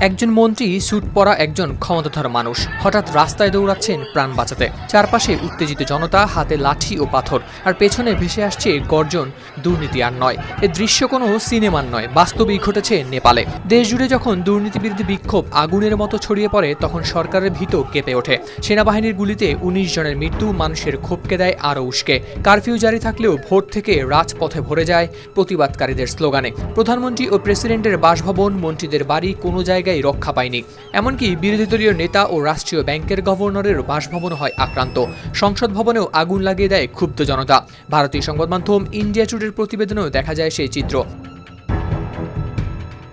একজন মন্ত্রী স্যুট পরা একজন ক্ষমতাধর মানুষ। হঠাৎ রাস্তায় দৌড়াচ্ছেন প্রাণ বাঁচাতে। চারপাশে উত্তেজিত জনতা, হাতে লাঠি ও পাথর। আর পেছনে ভেসে আসছে গর্জন, দুর্নীতি আর নয়। এ দৃশ্য কোনো সিনেমার নয়, বাস্তবেই ঘটেছে নেপালে। দেশ জুড়ে যখন দুর্নীতি বিরোধী বিক্ষোভ আগুনের মতো ছড়িয়ে পড়ে, তখন সরকারের ভীত কেঁপে ওঠে। সেনাবাহিনীর গুলিতে উনিশ জনের মৃত্যু, মানুষের ক্ষোভকে দেয় আরও উস্কে। কারফিউ জারি থাকলেও ভোর থেকে রাজপথে ভরে যায় প্রতিবাদকারীদের স্লোগানে। প্রধানমন্ত্রী ও প্রেসিডেন্টের বাসভবন, মন্ত্রীদের বাড়ি, কোনো জায়গায় রক্ষা পায়নি। এমনকি বিরোধী দলীয় নেতা ও রাষ্ট্রীয় ব্যাংকের গভর্নরের বাসভবন হয় আক্রান্ত। সংসদ ভবনেও আগুন লাগিয়ে দেয় ক্ষুব্ধ জনতা। ভারতীয় সংবাদ মাধ্যম ইন্ডিয়া টুডের প্রতিবেদনেও দেখা যায় সেই চিত্র।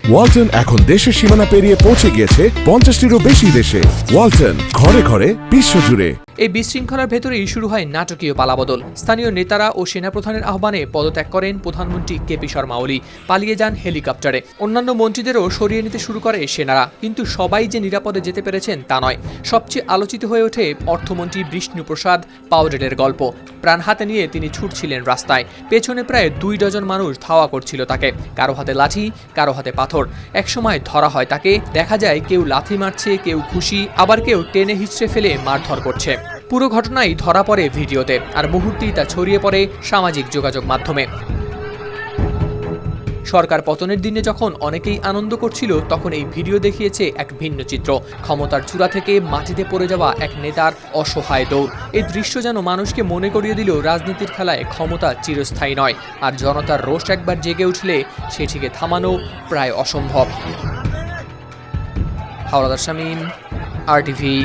ওয়ালটন এখন দেশের সীমানা পেরিয়ে পৌঁছে গিয়েছে পঞ্চাশটিরও বেশি দেশে। ওয়ালটন, ঘরে ঘরে, বিশ্বজুড়ে। এই বিশৃঙ্খলার ভেতরেই শুরু হয় নাটকীয় পালাবদল। স্থানীয় নেতারা ও সেনাপ্রধানের আহ্বানে পদত্যাগ করেন প্রধানমন্ত্রী কেপি শর্মা ওলি। পালিয়ে যান হেলিকপ্টারে। অন্যান্য মন্ত্রীদেরও সরিয়ে নিতে শুরু করে সেনারা। কিন্তু সবাই যে নিরাপদে যেতে পেরেছেন তা নয়। সবচেয়ে আলোচিত হয়ে ওঠে অর্থমন্ত্রী বিষ্ণু প্রসাদ পাউডেটের গল্প। প্রাণ হাতে নিয়ে তিনি ছুটছিলেন রাস্তায়। পেছনে প্রায় দুই ডজন মানুষ ধাওয়া করছিল তাকে। কারও হাতে লাঠি, কারও হাতে পাথর। একসময় ধরা হয় তাকে। দেখা যায় কেউ লাথি মারছে, কেউ খুশি আবার কেউ টেনে হিচড়ে ফেলে মারধর করছে। পুরো ঘটনাই ধরা পড়ে ভিডিওতে, আর মুহূর্তেই তা ছড়িয়ে পড়ে সামাজিক যোগাযোগ মাধ্যমে। সরকার পতনের দিনে যখন অনেকেই আনন্দ করছিল, তখন এই ভিডিও দেখিয়েছে এক ভিন্ন চিত্র। ক্ষমতার চূড়া থেকে মাটিতে পড়ে যাওয়া এক নেতার অসহায় দৌড়। এই দৃশ্য যেন মানুষকে মনে করিয়ে দিল, রাজনীতির খেলায় ক্ষমতা চিরস্থায়ী নয়, আর জনতার রোষ একবার জেগে উঠলে সেটিকে থামানো প্রায় অসম্ভব। হাওড়াদার শামীম আর টিভি